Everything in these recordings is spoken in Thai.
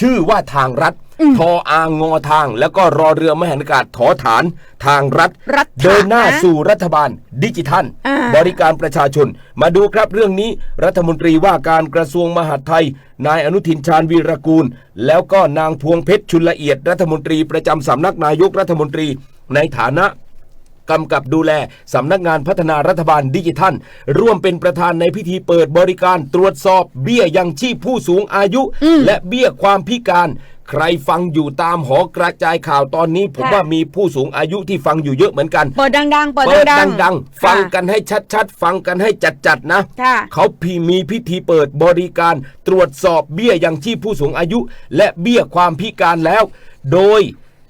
ชื่อว่าทางรัฐทออางอทาง แล้วก็รอเรือมหันอากาศถอฐาน ทางรัฐรัฐเดินหน้านะสู่รัฐบาลดิจิทัลอ่าบริการประชาชน มาดูครับเรื่องนี้รัฐมนตรีว่าการกระทรวงมหาดไทย นายอนุทินชาญวีรกูล แล้วก็นางพวงเพชรชุนละเอียดรัฐมนตรีประจำสำนักนายกรัฐมนตรี ในฐานะ กำกับดูแลสำนักงานพัฒนารัฐบาลดิจิทัล ร่วมเป็นประธานในพิธีเปิดบริการตรวจสอบเบี้ยยังชีพผู้สูงอายุ และเบี้ยความพิการใครฟังอยู่ตามหอกระจายข่าวตอนนี้ ผมค่ะว่ามีผู้สูงอายุที่ฟังอยู่เยอะเหมือนกัน เปิดดังๆ เปิดเปิดดังๆดังๆ ฟังค่ะกันให้ชัดๆ ฟังกันให้จัดๆนะค่ะเขาพีมีพิธีเปิดบริการตรวจสอบเบี้ยยังชีพผู้สูงอายุ และเบี้ยความพิการแล้ว โดย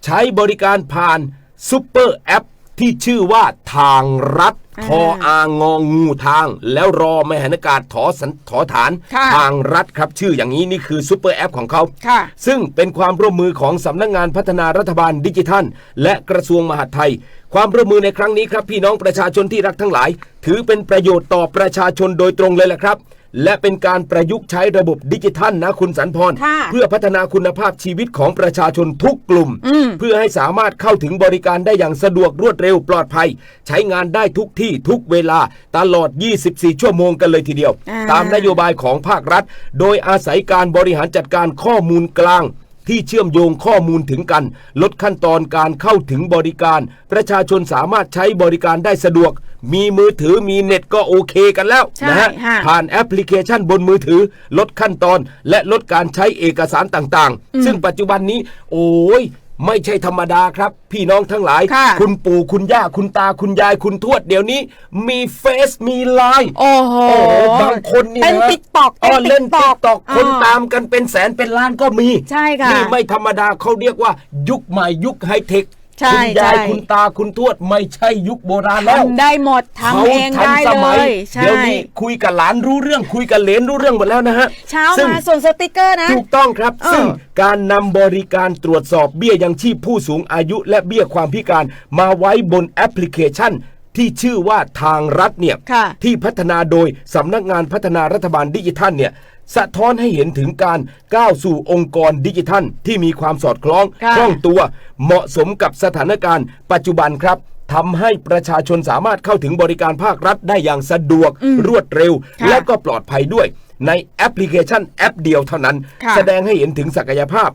ใช้บริการผ่านซุปเปอร์แอป ที่ชื่อว่าทางรัฐอ่าทออางองูทาง แล้วรอไม่หันอากาศถอสันถอฐานค่ะทางรัฐครับ ชื่ออย่างนี้นี่คือซุปเปอร์แอปของเขาค่ะซึ่งเป็นความร่วมมือของสำนักงานพัฒนารัฐบาลดิจิทัล และกระทรวงมหาดไทย ความร่วมมือในครั้งนี้ครับ พี่น้องประชาชนที่รักทั้งหลาย ถือเป็นประโยชน์ต่อประชาชนโดยตรงเลยแหละครับและเป็นการประยุกต์ใช้ระบบดิจิทัลนะคุณสันพรค่ะเพื่อพัฒนาคุณภาพชีวิตของประชาชนทุกกลุ่มอืมเพื่อให้สามารถเข้าถึงบริการได้อย่างสะดวกรวดเร็วปลอดภัย ใช้งานได้ทุกที่ทุกเวลาตลอด 24 ชั่วโมงกันเลยทีเดียวอ่าตามนโยบายของภาครัฐ โดยอาศัยการบริหารจัดการข้อมูลกลางที่เชื่อมโยงข้อมูลถึงกัน ลดขั้นตอนการเข้าถึงบริการ ประชาชนสามารถใช้บริการได้สะดวก มีมือถือมีเน็ตก็โอเคกันแล้วใช่นะฮะค่ะผ่านแอปพลิเคชันบนมือถือ ลดขั้นตอนและลดการใช้เอกสารต่างๆ ซึ่งปัจจุบันนี้ โอ้ย ไม่ใช่ธรรมดาครับ พี่น้องทั้งหลาย ค่ะ คุณปู่คุณย่าคุณตาคุณยายคุณทวดเดี๋ยวนี้ มีเฟซมีไลน์ โอ้โหโอ้โหบางคนนี่เต้นนะติ๊กตอกเออเล่นติ๊กตอกคนอ่าตามกันเป็นแสนเป็นล้านก็มีใช่ค่ะ นี่ไม่ธรรมดาเขาเรียกว่ายุคใหม่ยุคไฮเทค ใช่คุณยายใช่ คุณตาคุณทวดไม่ใช่ยุคโบราณแล้วทำได้หมดเขาทำเองทันได้สเลมัยยใช่ เดี๋ยวนี้คุยกับหลานรู้เรื่องคุยกับเหลนรู้เรื่องหมดแล้วนะฮะเช้าซึ่ง มาส่วนสติกเกอร์นะ ถูกต้องครับ เออ ซึ่งการนำบริการตรวจสอบเบี้ยยังชีพผู้สูงอายุและเบี้ยความพิการมาไว้บนแอปพลิเคชัน ที่ชื่อว่าทางรัฐเนี่ย ค่ะ ที่พัฒนาโดยสำนักงานพัฒนารัฐบาลดิจิทัลเนี่ย สะท้อนให้เห็นถึงการก้าวสู่องค์กรดิจิทัล ที่มีความสอดคล้องค่ะ คล่องตัว เหมาะสมกับสถานการณ์ ปัจจุบันครับทำให้ประชาชนสามารถเข้าถึงบริการภาครัฐได้อย่างสะดวก รวดเร็ว ค่ะและก็ปลอดภัยด้วย ในแอปพลิเคชันแอปเดียวเท่านั้น ค่ะ แสดงให้เห็นถึงศักยภาพ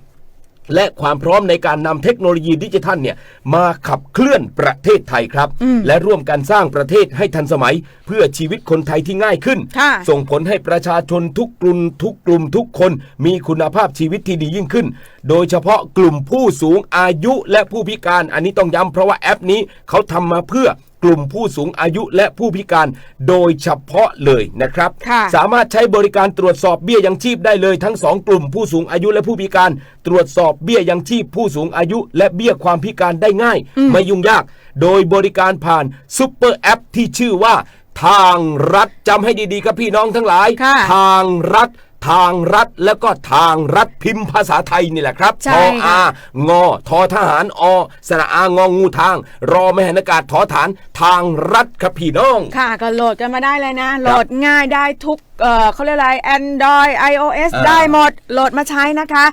และความพร้อมในการนำเทคโนโลยีดิจิทัลเนี่ยมาขับเคลื่อนประเทศไทยครับและร่วมกันสร้างประเทศให้ทันสมัย เพื่อชีวิตคนไทยที่ง่ายขึ้น ค่ะ ส่งผลให้ประชาชนทุกกลุ่มทุกกลุ่มทุกคนมีคุณภาพชีวิตที่ดียิ่งขึ้น โดยเฉพาะกลุ่มผู้สูงอายุและผู้พิการอันนี้ต้องย้ำเพราะว่าแอปนี้เขาทำมาเพื่อ กลุ่มผู้สูงอายุและผู้พิการโดยเฉพาะเลยนะครับค่ะสามารถใช้บริการตรวจสอบเบี้ยยังชีพได้เลยทั้งสองกลุ่มผู้สูงอายุและผู้พิการ ตรวจสอบเบี้ยยังชีพผู้สูงอายุ และเบี้ยความพิการได้ง่าย ไม่ยุ่งยาก โดยบริการผ่านซุปเปอร์แอปที่ชื่อว่า ทางรัฐจำให้ดีๆครับพี่น้องทั้งหลายค่ะทางรัฐ ทางรัฐแล้วก็ทางรัฐพิมพ์ภาษาไทยนี่แหละครับใช่ทอค่ะ อางอทอทหารอสระอางองูทาง รอไม่หันอากาศทอฐานทางรัฐครับพี่น้อง ค่ะก็โหลดกันมาได้เลยนะ โหลดง่ายได้ทุกเอ่อเขาเรียกอะไร Android iOS อ่าได้หมด โหลดมาใช้นะคะ